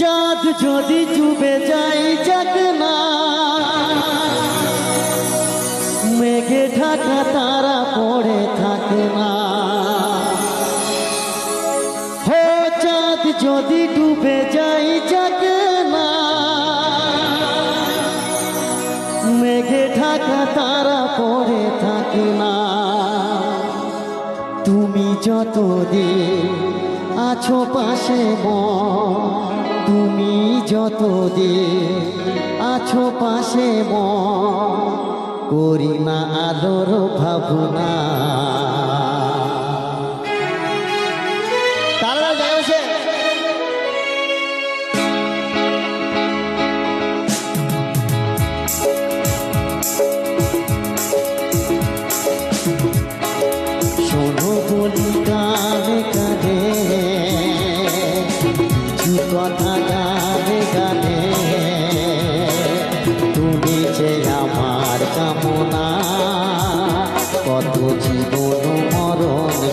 চাঁদ যদি ডুবে যাই যাক না। মেঘে ঢাকা তারা পড়ে থাকে না। হো চাঁদ যদি ডুবে যাই যাক না। মেঘে ঢাকা তারা পড়ে থাকে না। তুমি যত দিন আছো পাশে মন তুমি যত দিন আছো পাশে মন করি না আদর ভাবনা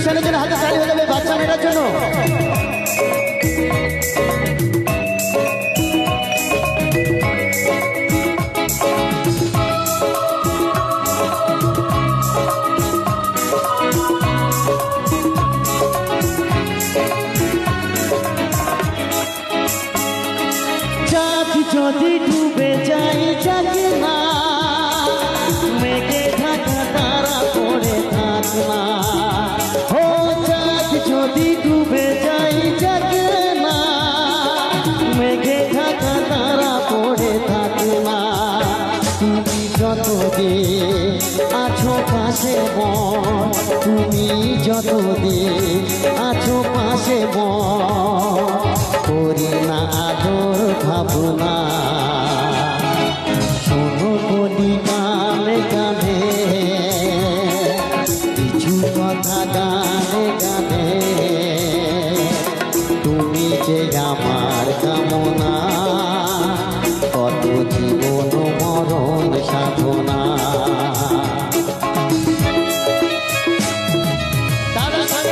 মিউজিশিয়ানের জন্য হাতে তালি হয়ে যাবে বাচ্চা জন্য। যদি ডুবে তুমি যত দিন আছো পাশে মন তুমি যত দিন আছো পাশে মন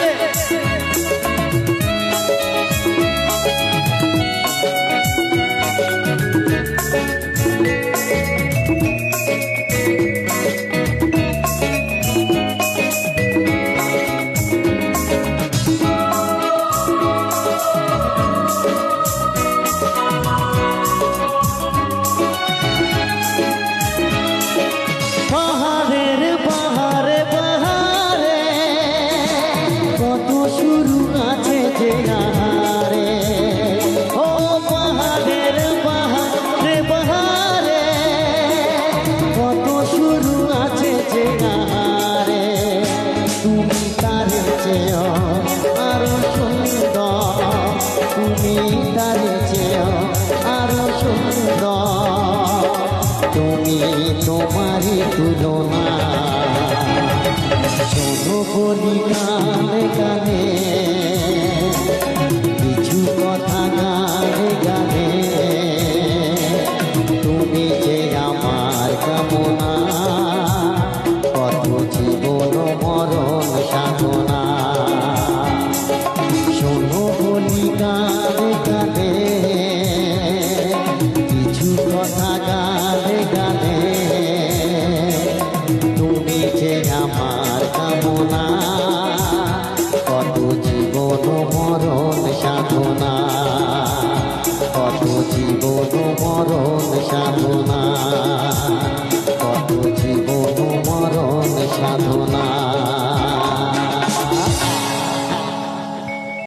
তারা তুমি তোমারই তুলনা। শোনো বলি গানে গানে। সাধনা কত জীবন মরণ সাধনা।